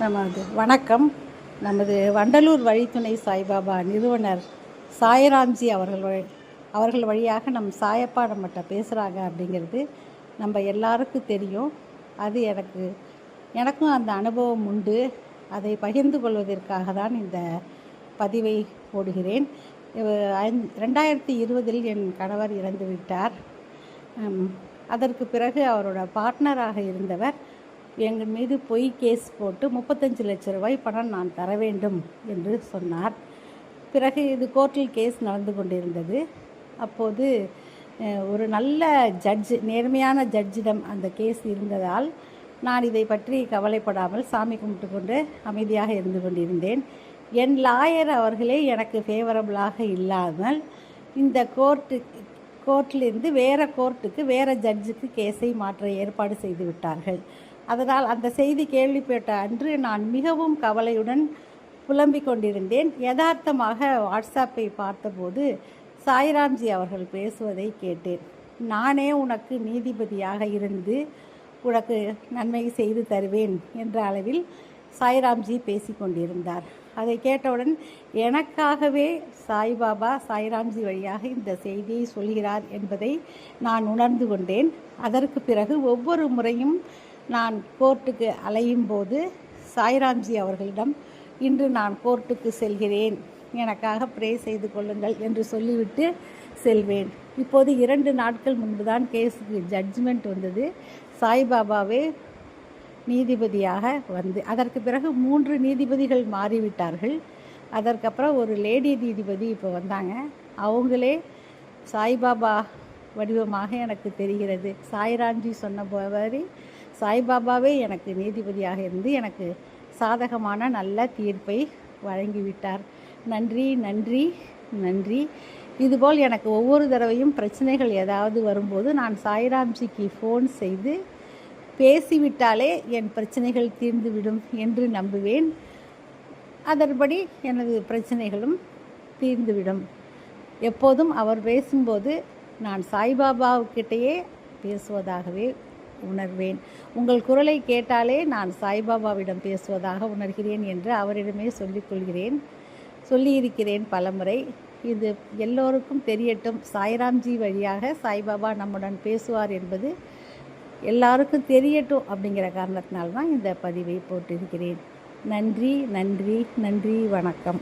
நமது வணக்கம். நமது வண்டலூர் வழித்துணை சாய்பாபா நிறுவனர் சாயராம்ஜி அவர்கள் அவர்கள் வழியாக நம் சாயப்பா நம்மகிட்ட பேசுகிறாங்க அப்படிங்கிறது நம்ம எல்லாருக்கும் தெரியும். அது எனக்கு எனக்கும் அந்த அனுபவம் உண்டு. அதை பகிர்ந்து கொள்வதற்காக தான் இந்த பதிவை போடுகிறேன். ஐந்- ரெண்டாயிரத்தி இருபதில் என் கணவர் இறந்துவிட்டார். அதற்கு பிறகு அவரோட பார்ட்னராக இருந்தவர் எங்கள் மீது பொய் கேஸ் போட்டு முப்பத்தஞ்சு லட்ச ரூபாய் பணம் நான் தர வேண்டும் என்று சொன்னார். பிறகு இது கோர்ட்டில் கேஸ் நடந்து கொண்டிருந்தது. அப்போது ஒரு நல்ல ஜட்ஜ் நேர்மையான ஜட்ஜிடம் அந்த கேஸ் இருந்ததால் நான் இதை பற்றி கவலைப்படாமல் சாமி கும்பிட்டு கொண்டு அமைதியாக இருந்து கொண்டிருந்தேன். என் லாயர் அவர்களே எனக்கு ஃபேவரபுளாக இல்லாமல் இந்த கோர்ட்டு கோர்ட்டிலிருந்து வேறு கோர்ட்டுக்கு வேறு ஜட்ஜுக்கு கேஸை மாற்ற ஏற்பாடு செய்து விட்டார்கள். அதனால் அந்த செய்தி கேள்விப்பட்ட அன்று நான் மிகவும் கவலையுடன் புலம்பிக் கொண்டிருந்தேன். யதார்த்தமாக வாட்ஸ்அப்பை பார்த்தபோது சாய்ராம்ஜி அவர்கள் பேசுவதை கேட்டேன். நானே உனக்கு நீதிபதியாக இருந்து உனக்கு நன்மை செய்து தருவேன் என்ற அளவில் சாய்ராம்ஜி பேசி கொண்டிருந்தார் அதை கேட்டவுடன் எனக்காகவே சாய்பாபா சாய்ராம்ஜி வழியாக இந்த செய்தியை சொல்கிறார் என்பதை நான் உணர்ந்து கொண்டேன். அதற்கு பிறகு ஒவ்வொரு முறையும் நான் கோர்ட்டுக்கு அலையும் போது சாய்ராம்ஜி அவர்களிடம் இன்று நான் கோர்ட்டுக்கு செல்கிறேன். எனக்காக ப்ரே செய்து கொள்ளுங்கள் என்று சொல்லிவிட்டு செல்வேன். இப்போது இரண்டு நாட்கள் முன்பு தான் கேஸுக்கு ஜட்ஜ்மெண்ட் வந்தது. சாய்பாபாவே நீதிபதியாக வந்து அதற்கு பிறகு மூன்று நீதிபதிகள் மாறிவிட்டார்கள். அதற்கப்புறம் ஒரு லேடி நீதிபதி இப்போ வந்தாங்க. அவங்களே சாய்பாபா வடிவமாக எனக்கு தெரிகிறது. சாய்ராம்ஜி சொன்ன மாதிரி சாய்பாபாவே எனக்கு நீதிபதியாக இருந்து எனக்கு சாதகமான நல்ல தீர்ப்பை வழங்கிவிட்டார். நன்றி நன்றி நன்றி. இதுபோல் எனக்கு ஒவ்வொரு தடவையும் பிரச்சனைகள் ஏதாவது வரும்போது நான் சாய்ராம்ஜிக்கு ஃபோன் செய்து பேசிவிட்டாலே என் பிரச்சனைகள் தீர்ந்துவிடும் என்று நம்புவேன். அதன்படி எனது பிரச்சனைகளும் தீர்ந்துவிடும். எப்போதும் அவர் பேசும்போது நான் சாய்பாபாவுக்கிட்டேயே பேசுவதாகவே உணர்வேன். உங்கள் குரலை கேட்டாலே நான் சாய்பாபாவிடம் பேசுவதாக உணர்கிறேன் என்று அவரிடமே சொல்லிக்கொள்கிறேன். சொல்லியிருக்கிறேன் பலமுறை. இது எல்லோருக்கும் தெரியட்டும். சாய்ராம்ஜி வழியாக சாய்பாபா நம்முடன் பேசுவார் என்பது எல்லாருக்கும் தெரியட்டும் அப்படிங்கிற காரணத்தினால்தான் இந்த பதிவை போட்டிருக்கிறேன். நன்றி நன்றி நன்றி வணக்கம்.